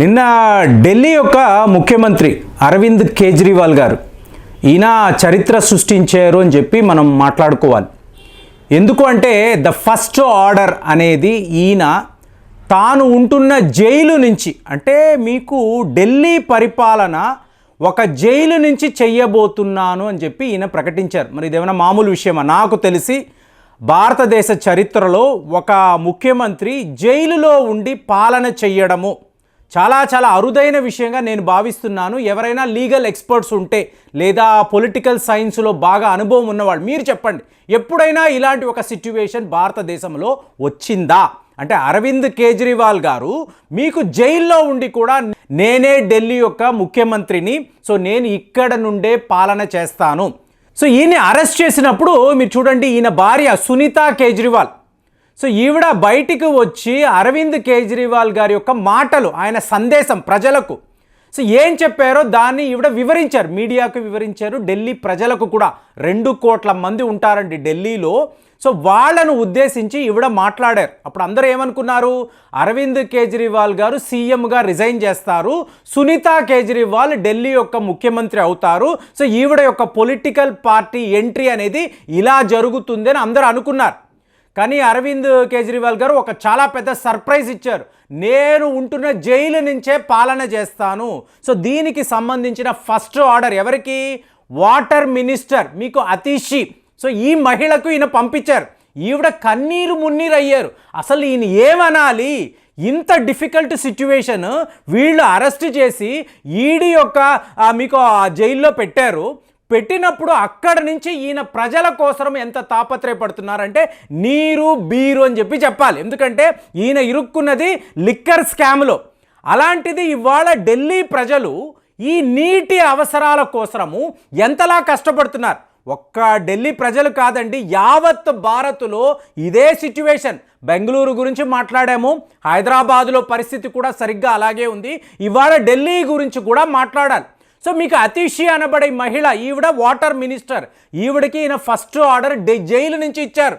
నిన్న ఢిల్లీ యొక్క ముఖ్యమంత్రి అరవింద్ కేజ్రీవాల్ గారు ఈయన చరిత్ర సృష్టించారు అని చెప్పి మనం మాట్లాడుకోవాలి. ఎందుకు అంటే ద ఫస్ట్ ఆర్డర్ అనేది ఈయన తాను ఉంటున్న జైలు నుంచి అంటే మీకు ఢిల్లీ పరిపాలన ఒక జైలు నుంచి చెయ్యబోతున్నాను అని చెప్పి ఈయన ప్రకటించారు. మరి ఇదేమైనా మామూలు విషయమా? నాకు తెలిసి భారతదేశ చరిత్రలో ఒక ముఖ్యమంత్రి జైలులో ఉండి పాలన చెయ్యడము చాలా చాలా అరుదైన విషయంగా నేను భావిస్తున్నాను. ఎవరైనా లీగల్ ఎక్స్పర్ట్స్ ఉంటే లేదా పొలిటికల్ సైన్స్లో బాగా అనుభవం ఉన్నవాళ్ళు మీరు చెప్పండి. ఎప్పుడైనా ఇలాంటి ఒక సిట్యువేషన్ భారతదేశంలో వచ్చిందా? అంటే అరవింద్ కేజ్రీవాల్ గారు మీకు జైల్లో ఉండి కూడా నేనే ఢిల్లీ యొక్క ముఖ్యమంత్రిని సో నేను ఇక్కడ నుండే పాలన చేస్తాను. సో ఈయన్ని అరెస్ట్ చేసినప్పుడు మీరు చూడండి ఈయన భార్య సునీత కేజ్రీవాల్ సో ఈవిడ బయటికి వచ్చి అరవింద్ కేజ్రీవాల్ గారి యొక్క మాటలు ఆయన సందేశం ప్రజలకు. సో ఏం చెప్పారో దాన్ని ఈవిడ వివరించారు. మీడియాకు వివరించారు. ఢిల్లీ ప్రజలకు కూడా రెండు కోట్ల మంది ఉంటారండి ఢిల్లీలో. సో వాళ్ళను ఉద్దేశించి ఈవిడ మాట్లాడారు. అప్పుడు అందరూ ఏమనుకున్నారు? అరవింద్ కేజ్రీవాల్ గారు సీఎంగా రిజైన్ చేస్తారు. సునీత కేజ్రీవాల్ ఢిల్లీ యొక్క ముఖ్యమంత్రి అవుతారు. సో ఈవిడ యొక్క పొలిటికల్ పార్టీ ఎంట్రీ అనేది ఇలా జరుగుతుంది అని అందరూ అనుకున్నారు. కానీ అరవింద్ కేజ్రీవాల్ గారు ఒక చాలా పెద్ద సర్ప్రైజ్ ఇచ్చారు. నేను ఉంటున్న జైలు నుంచే పాలన చేస్తాను. సో దీనికి సంబంధించిన ఫస్ట్ ఆర్డర్ ఎవరికి? వాటర్ మినిస్టర్ మీకు అతీషి. సో ఈ మహిళకు ఈయన పంపించారు. ఈవిడ కన్నీరు మున్నీరు అయ్యారు. అసలు ఈయన ఏమనాలి? ఇంత డిఫికల్ట్ సిచ్యువేషన్ వీళ్ళు అరెస్ట్ చేసి ఈడీ యొక్క మీకు ఆ జైల్లో పెట్టారు. పెట్టినప్పుడు అక్కడ నుంచి ఈయన ప్రజల కోసం ఎంత తాపత్రయపడుతున్నారంటే నీరు బీరు అని చెప్పి చెప్పాలి. ఎందుకంటే ఈయన ఇరుక్కున్నది లిక్కర్ స్కామ్లో. అలాంటిది ఇవాళ ఢిల్లీ ప్రజలు ఈ నీటి అవసరాల కోసము ఎంతలా కష్టపడుతున్నారు? ఒక్క ఢిల్లీ ప్రజలు కాదండి యావత్ భారత్లో ఇదే సిచ్యువేషన్. బెంగళూరు గురించి మాట్లాడాము హైదరాబాదులో పరిస్థితి కూడా సరిగ్గా అలాగే ఉంది. ఇవాళ ఢిల్లీ గురించి కూడా మాట్లాడాలి. సో మీకు అతిషి అనబడే మహిళ ఈవిడ వాటర్ మినిస్టర్ ఈవిడకి ఈయన ఫస్ట్ ఆర్డర్ డె జైలు నుంచి ఇచ్చారు.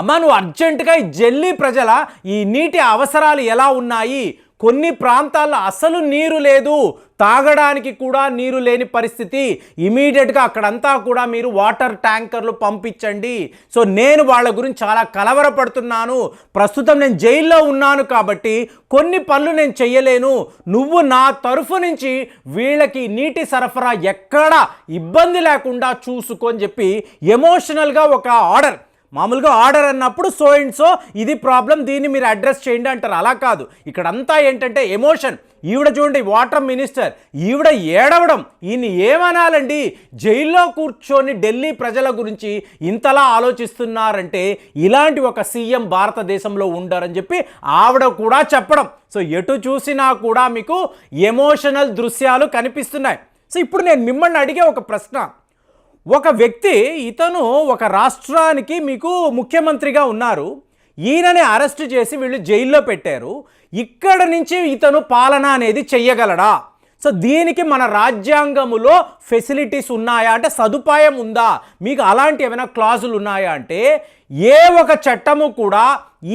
అమ్మ నువ్వు అర్జెంటుగా ఈ ఢిల్లీ ప్రజల ఈ నీటి అవసరాలు ఎలా ఉన్నాయి? కొన్ని ప్రాంతాల్లో అసలు నీరు లేదు. తాగడానికి కూడా నీరు లేని పరిస్థితి. ఇమీడియట్గా అక్కడంతా కూడా మీరు వాటర్ ట్యాంకర్లు పంపించండి. సో నేను వాళ్ళ గురించి చాలా కలవరపడుతున్నాను. ప్రస్తుతం నేను జైల్లో ఉన్నాను కాబట్టి కొన్ని పనులు నేను చెయ్యలేను. నువ్వు నా తరఫు నుంచి వీళ్ళకి నీటి సరఫరా ఎక్కడ ఇబ్బంది లేకుండా చూసుకొని చెప్పి ఎమోషనల్గా ఒక ఆర్డర్ మామూలుగా ఆర్డర్ అన్నప్పుడు సో అండ్ సో ఇది ప్రాబ్లం దీన్ని మీరు అడ్రస్ చేయండి అంటారు. అలా కాదు. ఇక్కడంతా ఏంటంటే ఎమోషన్. ఈవిడ చూడండి వాటర్ మినిస్టర్. ఈవిడ ఏడవడం. ఈయన ఏమనాలండి? జైల్లో కూర్చొని ఢిల్లీ ప్రజల గురించి ఇంతలా ఆలోచిస్తున్నారంటే ఇలాంటి ఒక సీఎం భారతదేశంలో ఉండారని చెప్పి ఆవిడ కూడా చెప్పడం. సో ఎటు చూసినా కూడా మీకు ఎమోషనల్ దృశ్యాలు కనిపిస్తున్నాయి. సో ఇప్పుడు నేను మిమ్మల్ని అడిగే ఒక ప్రశ్న. ఒక వ్యక్తి ఇతను ఒక రాష్ట్రానికి మీకు ముఖ్యమంత్రిగా ఉన్నారు. ఈయనని అరెస్ట్ చేసి వీళ్ళు జైల్లో పెట్టారు. ఇక్కడ నుంచి ఇతను పాలన అనేది చెయ్యగలడా? సో దీనికి మన రాజ్యాంగములో ఫెసిలిటీస్ ఉన్నాయా అంటే సదుపాయం ఉందా? మీకు అలాంటి ఏమైనా క్లాజులు ఉన్నాయా అంటే ఏ ఒక చట్టము కూడా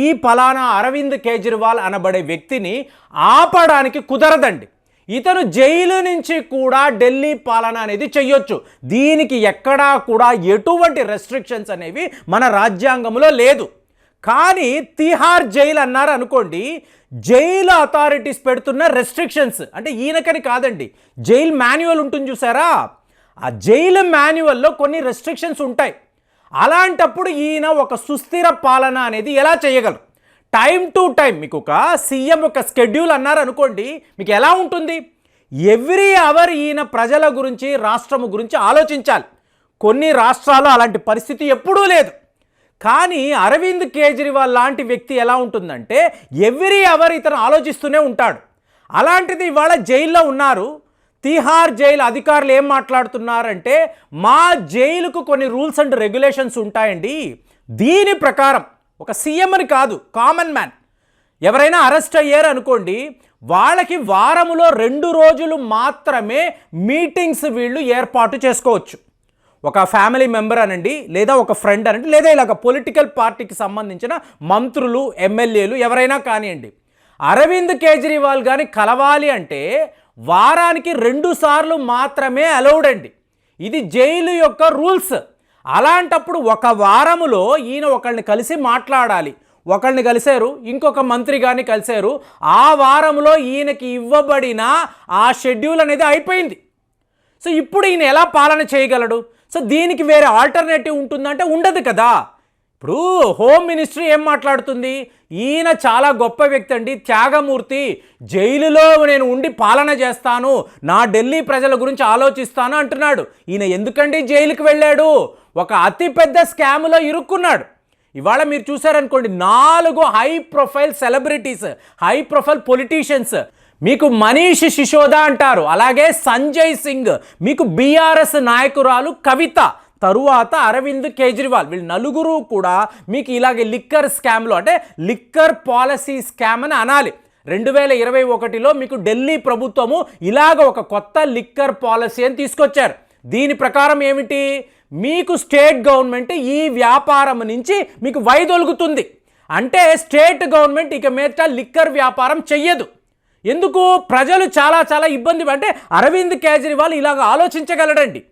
ఈ పలానా అరవింద్ కేజ్రీవాల్ అనబడే వ్యక్తిని ఆపడానికి కుదరదండి. ఇతను జైలు నుంచి కూడా ఢిల్లీ పాలన అనేది చెయ్యొచ్చు. దీనికి ఎక్కడా కూడా ఎటువంటి రెస్ట్రిక్షన్స్ అనేవి మన రాజ్యాంగంలో లేదు. కానీ తిహార్ జైలు అన్నారు అనుకోండి జైలు అథారిటీస్ పెడుతున్న రెస్ట్రిక్షన్స్ అంటే ఈయనకని కాదండి జైలు మాన్యువల్ ఉంటుంది చూసారా? ఆ జైలు మాన్యువల్లో కొన్ని రెస్ట్రిక్షన్స్ ఉంటాయి. అలాంటప్పుడు ఈయన ఒక సుస్థిర పాలన అనేది ఎలా చేయగలరు? టైం టు టైం మీకు ఒక సీఎం ఒక స్కెడ్యూల్ అన్నారు అనుకోండి మీకు ఎలా ఉంటుంది? ఎవ్రీ అవర్ ఈయన ప్రజల గురించి రాష్ట్రము గురించి ఆలోచించాలి. కొన్ని రాష్ట్రాలు అలాంటి పరిస్థితి ఎప్పుడూ లేదు. కానీ అరవింద్ కేజ్రీవాల్ లాంటి వ్యక్తి ఎలా ఉంటుందంటే ఎవ్రీ అవర్ ఇతను ఆలోచిస్తూనే ఉంటాడు. అలాంటిది ఇవాళ జైల్లో ఉన్నారు. తిహార్ జైలు అధికారులు ఏం మాట్లాడుతున్నారంటే మా జైలుకు కొన్ని రూల్స్ అండ్ రెగ్యులేషన్స్ ఉంటాయండి. దీని ప్రకారం ఒక సీఎం అని కాదు కామన్ మ్యాన్ ఎవరైనా అరెస్ట్ అయ్యారు అనుకోండి వాళ్ళకి వారములో రెండు రోజులు మాత్రమే మీటింగ్స్ వీళ్ళు ఏర్పాటు చేసుకోవచ్చు. ఒక ఫ్యామిలీ మెంబర్ అనండి లేదా ఒక ఫ్రెండ్ అనండి లేదా ఇలాగ పొలిటికల్ పార్టీకి సంబంధించిన మంత్రులు ఎమ్మెల్యేలు ఎవరైనా కానివ్వండి. అరవింద్ కేజ్రీవాల్ కానీ కలవాలి అంటే వారానికి రెండు సార్లు మాత్రమే అలౌడ్ అండి. ఇది జైలు యొక్క రూల్స్ అలాంటప్పుడు ఒక వారములో ఈయన ఒకళ్ళని కలిసి మాట్లాడాలి. ఒకళ్ళని కలిశారు ఇంకొక మంత్రి గారిని కలిశారు. ఆ వారంలో ఈయనకి ఇవ్వబడిన ఆ షెడ్యూల్ అనేది అయిపోయింది. సో ఇప్పుడు ఈయన ఎలా పాలన చేయగలడు? సో దీనికి వేరే ఆల్టర్నేటివ్ ఉంటుందంటే ఉండదు కదా. ఇప్పుడు హోమ్ మినిస్ట్రీ ఏం మాట్లాడుతుంది? ఈయన చాలా గొప్ప వ్యక్తి అండి త్యాగమూర్తి. జైలులో నేను ఉండి పాలన చేస్తాను నా ఢిల్లీ ప్రజల గురించి ఆలోచిస్తాను అంటున్నాడు. ఈయన ఎందుకండి జైలుకి వెళ్ళాడు? ఒక అతిపెద్ద స్కామ్లో ఇరుక్కున్నాడు. ఇవాళ మీరు చూసారనుకోండి నాలుగు high profile celebrities high profile politicians. మీకు మనీష్ శిశోద అంటారు అలాగే సంజయ్ సింగ్. మీకు బీఆర్ఎస్ నాయకురాలు కవిత. తరువాత అరవింద్ కేజ్రీవాల్ వీళ్ళు నలుగురు కూడా మీకు ఇలాగే లిక్కర్ స్కామ్లో అంటే లిక్కర్ పాలసీ స్కామ్ అని అనాలి. రెండు వేల ఇరవై ఒకటిలో మీకు ఢిల్లీ ప్రభుత్వము ఇలాగ ఒక కొత్త లిక్కర్ పాలసీ అని తీసుకొచ్చారు. దీని ప్రకారం ఏమిటి? మీకు స్టేట్ గవర్నమెంట్ ఈ వ్యాపారం నుంచి మీకు వైదొలుగుతుంది. అంటే స్టేట్ గవర్నమెంట్ ఇక మీద లిక్కర్ వ్యాపారం చెయ్యదు. ఎందుకు? ప్రజలు చాలా చాలా ఇబ్బంది అంటే అరవింద్ కేజ్రీవాల్ ఇలాగ ఆలోచించగలడండి.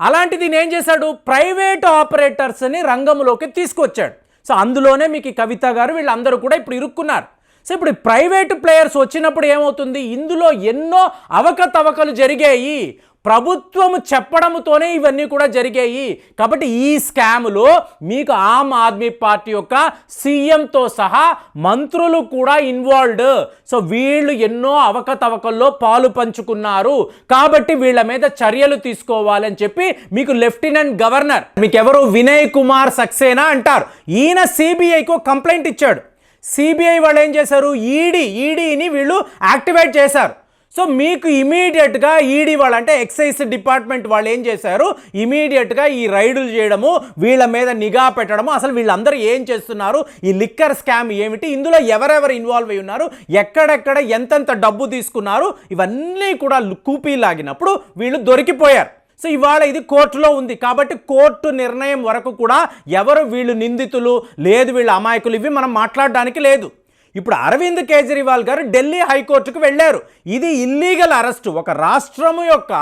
అలాంటిది నేను ఏం చేశాడు? ప్రైవేట్ ఆపరేటర్స్ని రంగంలోకి తీసుకొచ్చాడు. సో అందులోనే మీకు ఈ కవిత గారు వీళ్ళందరూ కూడా ఇప్పుడు ఇరుక్కున్నారు. సో ఇప్పుడు ప్రైవేట్ ప్లేయర్స్ వచ్చినప్పుడు ఏమవుతుంది? ఇందులో ఎన్నో అవకతవకలు జరిగాయి. ప్రభుత్వం చెప్పడంతోనే ఇవన్నీ కూడా జరిగాయి. కాబట్టి ఈ స్కామ్లో మీకు ఆమ్ ఆద్మీ పార్టీ యొక్క సీఎంతో సహా మంత్రులు కూడా ఇన్వాల్వ్డ్. సో వీళ్ళు ఎన్నో అవకతవకల్లో పాలు పంచుకున్నారు. కాబట్టి వీళ్ళ మీద చర్యలు తీసుకోవాలని చెప్పి మీకు లెఫ్టినెంట్ గవర్నర్ మీకు ఎవరు వినయ్ కుమార్ సక్సేనా అంటారు. ఈయన సిబిఐకు కంప్లైంట్ ఇచ్చాడు. సిబిఐ వాళ్ళు ఏం చేశారు? ఈడీ ఈడీని వీళ్ళు యాక్టివేట్ చేశారు. సో మీకు ఇమీడియట్గా ఈడీ వాళ్ళు అంటే ఎక్సైజ్ డిపార్ట్మెంట్ వాళ్ళు ఏం చేశారు? ఇమీడియట్గా ఈ రైడులు చేయడము వీళ్ళ మీద నిఘా పెట్టడము అసలు వీళ్ళందరూ ఏం చేస్తున్నారు? ఈ లిక్కర్ స్కామ్ ఏమిటి? ఇందులో ఎవరెవరు ఇన్వాల్వ్ అయి ఉన్నారు? ఎక్కడెక్కడ ఎంతెంత డబ్బు తీసుకున్నారు? ఇవన్నీ కూడా కూపీ లాగినప్పుడు వీళ్ళు దొరికిపోయారు. సో ఇవాళ ఇది కోర్టులో ఉంది. కాబట్టి కోర్టు నిర్ణయం వరకు కూడా ఎవరు వీళ్ళు నిందితులు లేదు వీళ్ళు అమాయకులు ఇవి మనం మాట్లాడడానికి లేదు. ఇప్పుడు అరవింద్ కేజ్రీవాల్ గారు ఢిల్లీ హైకోర్టుకు వెళ్ళారు. ఇది ఇల్లీగల్ అరెస్ట్ ఒక రాష్ట్రము యొక్క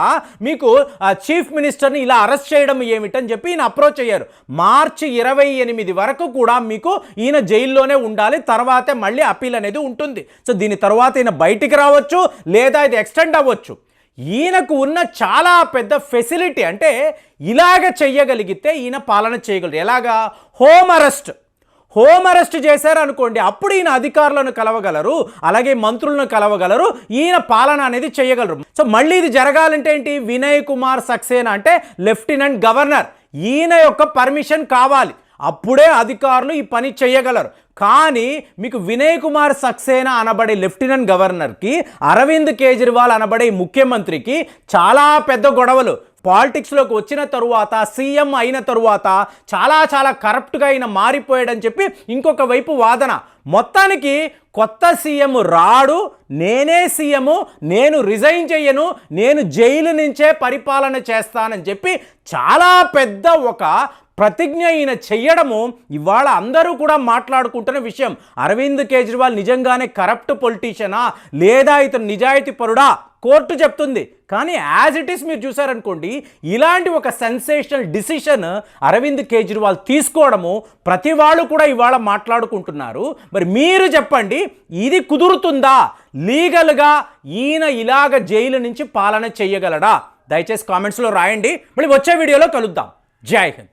మీకు ఆ చీఫ్ మినిస్టర్ని ఇలా అరెస్ట్ చేయడం ఏమిటని చెప్పి ఈయన అప్రోచ్ అయ్యారు. మార్చి ఇరవై ఎనిమిది వరకు కూడా మీకు ఈయన జైల్లోనే ఉండాలి. తర్వాతే మళ్ళీ అప్పీల్ అనేది ఉంటుంది. సో దీని తర్వాత ఈయన బయటికి రావచ్చు లేదా ఇది ఎక్స్టెండ్ అవ్వచ్చు. ఈయనకు ఉన్న చాలా పెద్ద ఫెసిలిటీ అంటే ఇలాగ చెయ్యగలిగితే ఈయన పాలన చేయగలరు. ఎలాగా? హోమ్ అరెస్ట్ హోమ్ అరెస్ట్ చేశారు అనుకోండి అప్పుడు ఈయన అధికారులను కలవగలరు అలాగే మంత్రులను కలవగలరు ఈయన పాలన అనేది చేయగలరు. సో మళ్ళీ ఇది జరగాలంటే ఏంటి? వినయ్ కుమార్ సక్సేనా అంటే లెఫ్టినెంట్ గవర్నర్. ఈయన యొక్క పర్మిషన్ కావాలి. అప్పుడే అధికారులు ఈ పని చేయగలరు. కానీ మీకు వినయ్ కుమార్ సక్సేనా అనబడే లెఫ్టినెంట్ గవర్నర్కి అరవింద్ కేజ్రీవాల్ అనబడే ఈ ముఖ్యమంత్రికి చాలా పెద్ద గొడవలు. పాలిటిక్స్లోకి వచ్చిన తరువాత సీఎం అయిన తరువాత చాలా చాలా కరప్ట్గా ఆయన మారిపోయాడని చెప్పి ఇంకొక వైపు వాదన. మొత్తానికి కొత్త సీఎం రాడు నేనే సీఎము నేను రిజైన్ చెయ్యను నేను జైలు నుంచే పరిపాలన చేస్తానని చెప్పి చాలా పెద్ద ఒక ప్రతిజ్ఞ ఈయన చెయ్యడము ఇవాళ అందరూ కూడా మాట్లాడుకుంటున్న విషయం. అరవింద్ కేజ్రీవాల్ నిజంగానే కరప్ట్ పొలిటీషియనా? లేదా ఇతను నిజాయితీ పరుడా కోర్టు చెప్తుంది. కానీ యాజ్ ఇట్ ఈస్ మీరు చూసారనుకోండి ఇలాంటి ఒక సెన్సేషనల్ డిసిషన్ అరవింద్ కేజ్రీవాల్ తీసుకోవడము ప్రతి వాళ్ళు కూడా ఇవాళ మాట్లాడుకుంటున్నారు. మరి మీరు చెప్పండి ఇది కుదురుతుందా? లీగల్గా ఈయన ఇలాగ జైలు నుంచి పాలన చేయగలడా? దయచేసి కామెంట్స్లో రాయండి. మళ్ళీ వచ్చే వీడియోలో కలుద్దాం. జై హింద్.